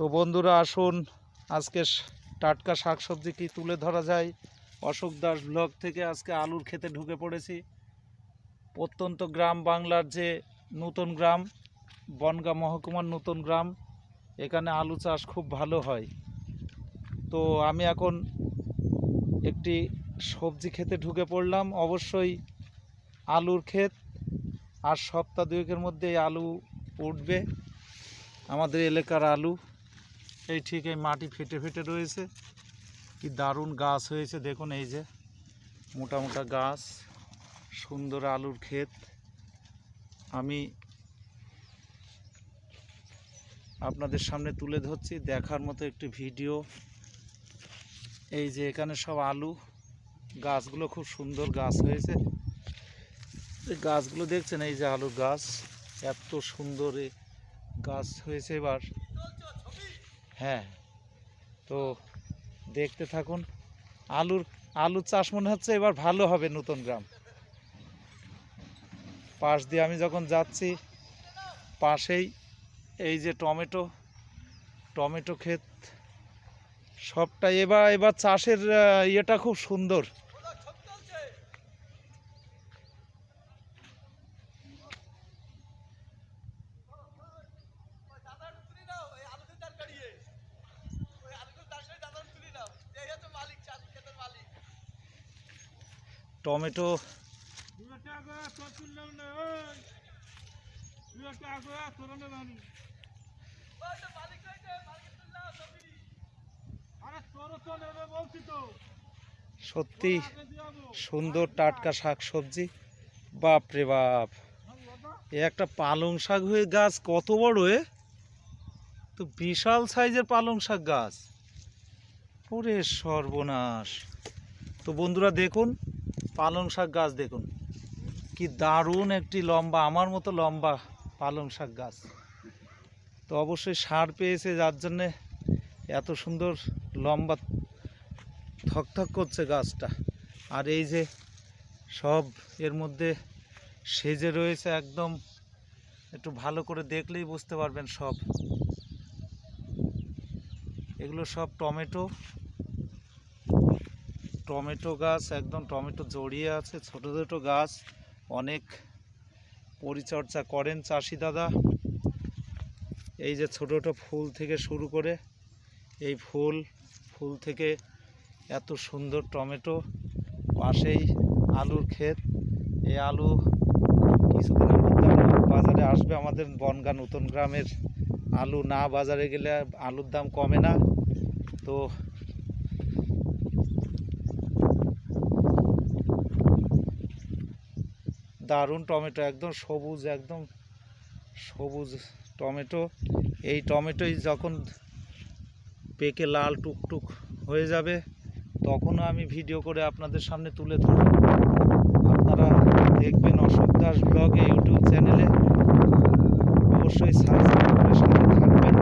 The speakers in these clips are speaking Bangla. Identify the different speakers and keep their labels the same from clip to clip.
Speaker 1: তো বন্ধুরা আসুন, আজকে টাটকা শাকসবজি কি তুলে ধরা যায়? অশোক দাস ব্লগ থেকে আজকে আলুর খেতে ঢুকে পড়েছি। প্রত্যন্ত গ্রাম, বাংলার যে নতুন গ্রাম, বনগাঁ মহকুমার নতুন গ্রাম, এখানে আলু চাষ খুব ভালো হয়। তো আমি এখন একটি সবজি খেতে ঢুকে পড়লাম। অবশ্যই আলুর ক্ষেত আর সপ্তাহ দুয়েকের মধ্যে আলু উঠবে। আমাদের এলাকার আলু। এই ঠিক এই মাটি ফেটে ফেটে রয়েছে। কি দারুণ গাছ হয়েছে, দেখুন এই যে, মোটা মোটা গাছ, সুন্দর আলুর ক্ষেত। আমি আপনাদের সামনে তুলে ধরছি, দেখার মতো একটি ভিডিও। এই যে এখানে সব আলু, গাছগুলো খুব সুন্দর গাছ হয়েছে। এই গাছগুলো দেখছেন, এই যে আলুর গাছ, এত সুন্দর গাছ হয়েছে এবার। হ্যাঁ। তো দেখতে থাকুন, আলুর আলুর চাষ মনে হচ্ছে এবার ভালো হবে নতুন গ্রাম। পাশ দিয়ে আমি যখন যাচ্ছি, পাশেই এই যে টমেটো টমেটো ক্ষেত সবটা এবার এবার চাষের ইয়েটা খুব সুন্দর। টমেটো। সত্যি সুন্দর টাটকা শাক সবজি বাপ রে বাপ। এ একটা পালং শাক হয়ে গাছ, কত বড় এ? তো বিশাল সাইজের পালং শাক গাছ। ওরে সর্বনাশ। তো বন্ধুরা দেখুন পালং শাক গাছ দেখুন। কি দারুণ একটি লম্বা, আমার মতো লম্বা পালং শাক গাছ। তো অবশ্যই সার পেয়েছে, যার জন্যে এত সুন্দর লম্বা থকথক করছে গাছটা। আর এই যে সব এর মধ্যে সেজে রয়েছে একদম, একটু ভালো করে দেখলেই বুঝতে পারবেন সব। এগুলো সব টমেটো টমেটো গাছ, একদম টমেটো জড়িয়ে আছে, ছোট ছোট গাছ। অনেক পরিচর্যা করেন চাষি দাদা। এই যে ছোট ছোটো ফুল থেকে শুরু করে এই ফুল ফুল থেকে এত সুন্দর টমেটো, পাশেই আলুর ক্ষেত। এই আলু কিছুদিনের বাজারে আসবে আমাদের বনগা নতুন গ্রামের। আলু না বাজারে গেলে আলুর দাম কমে না। তো দারুণ টমেটো, একদম সবুজ একদম সবুজ টমেটো। এই টমেটোই যখন পেকে লাল টুকটুক হয়ে যাবে, তখনও আমি ভিডিও করে আপনাদের সামনে তুলে ধরব। আপনারা দেখবেন অশোক দাস ব্লগ ইউটিউব চ্যানেলে। অবশ্যই সাবস্ক্রাইব করে সাথে থাকবেন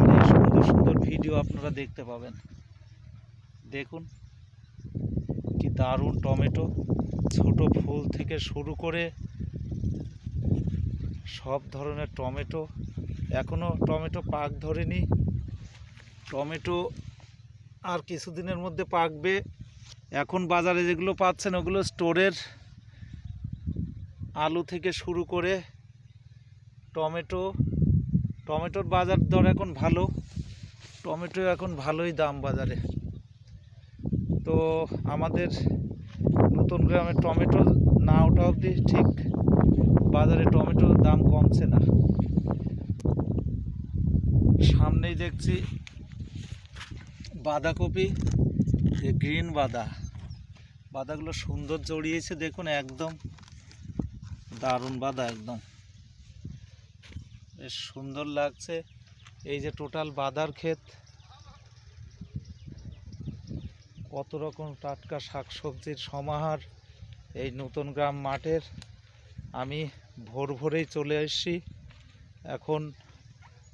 Speaker 1: আর এই সুন্দর সুন্দর ভিডিও আপনারা দেখতে পাবেন। দেখুন। কি দারুণ টমেটো। ছোট ফুল থেকে শুরু করে সব ধরনের টমেটো। এখনও টমেটো পাক ধরেনি। টমেটো আর কিছুদিনের মধ্যে পাকবে। এখন বাজারে যেগুলো পাচ্ছেন ওগুলো স্টোরের আলু থেকে শুরু করে টমেটো। টমেটোর বাজার দর এখন ভালো। টমেটো এখন ভালোই দাম বাজারে। তো আমাদের নতুন গ্রামে টমেটো না ওঠা অবধি ঠিক বাজারে টমেটোর দাম কমছে না। সামনেই দেখছি বাঁধাকপি যে গ্রিন বাদা। বাদাগুলো সুন্দর জড়িয়েছে দেখুন, একদম দারুণ বাদা, একদম। বেশ সুন্দর লাগছে। এই যে টোটাল বাদার ক্ষেত কত রকম টাটকা শাকসবজির সমাহার এই নতুন গ্রাম মাঠের। আমি ভোর ভোরেই চলে এসেছি। এখন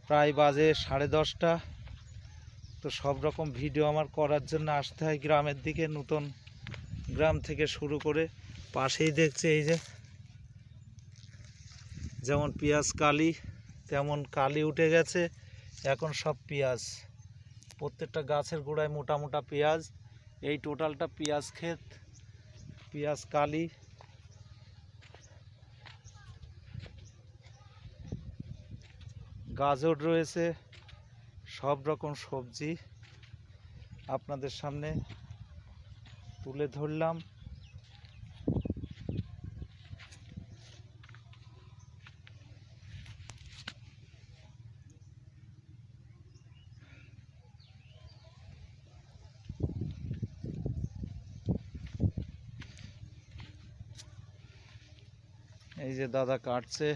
Speaker 1: প্রায় বাজে সাড়ে দশটা। তো সব রকম ভিডিও আমার করার জন্য আসতে হয় গ্রামের দিকে, নতুন গ্রাম থেকে শুরু করে পাশেই দেখছে এই যে, যেমন পেঁয়াজ, কালি, তেমন কালি উঠে গেছে। এখন সব পেঁয়াজ। প্রত্যেকটা গাছের গোড়ায় মোটা মোটা পেঁয়াজ। এই টোটালটা পেঁয়াজ ক্ষেত, পেঁয়াজ কালি। গাজর রয়েছে, সব রকম সবজি আপনাদের সামনে তুলে ধরলাম। এই যে দাদা কাটছে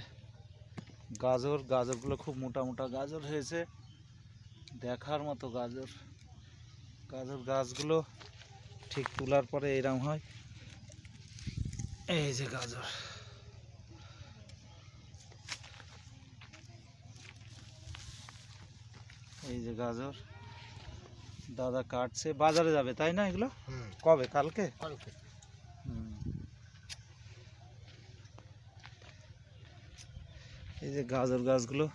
Speaker 1: গাজর গাজরগুলো খুব মোটা মোটা গাজর হয়েছে। দেখার মতো গাজর। গাজর গাছগুলো ঠিক তোলার পরে এরম হয়। এই যে গাজর। এই যে গাজর। দাদা কাটছে। বাজারে যাবে তাই না এগুলো? কবে? কালকে?
Speaker 2: কালকে।
Speaker 1: এই যে গাজর গাছগুলো।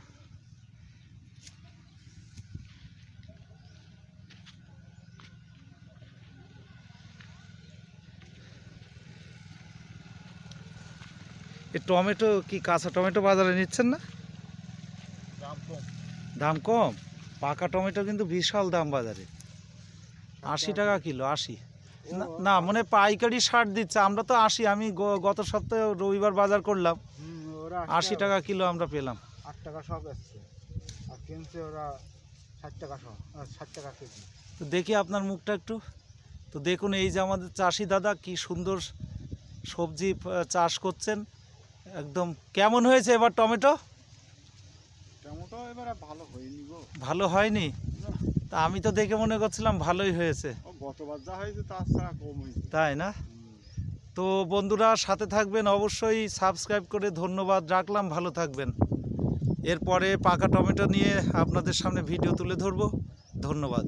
Speaker 1: এই টমেটো কি কাঁচা টমেটো বাজারে নিচ্ছেন না?
Speaker 2: দাম কম।
Speaker 1: দাম কম? পাকা টমেটো কিন্তু বিশাল দাম বাজারে। আশি টাকা কিলো আশি। না মানে পাইকারি ষাট দিচ্ছে। আমরা তো আশি আমি গত সপ্তাহে রবিবার বাজার করলাম। আশি টাকা কিলো আমরা পেলাম।
Speaker 2: আট টাকা সব এসছে। আর কিনছে ওরা ষাট টাকা সব ষাট টাকা কেজি।
Speaker 1: তো দেখি আপনার মুখটা একটু। তো দেখুন এই যে আমাদের চাষি দাদা কি সুন্দর সবজি চাষ করছেন। একদম কেমন হয়েছে এবার টমেটো?
Speaker 2: টমেটো এবারে ভালো হয়নি গো।
Speaker 1: ভালো হয়নি? তা আমি তো দেখে মনে করছিলাম ভালোই হয়েছে।
Speaker 2: গতবার যা হয়েছে তাছাড়া কম হয়েছে।
Speaker 1: তাই না? তো বন্ধুরা সাথে থাকবেন অবশ্যই, সাবস্ক্রাইব করে ধন্যবাদ রাখলাম, ভালো থাকবেন। এরপরে পাকা টমেটো নিয়ে আপনাদের সামনে ভিডিও তুলে ধরবো। ধন্যবাদ।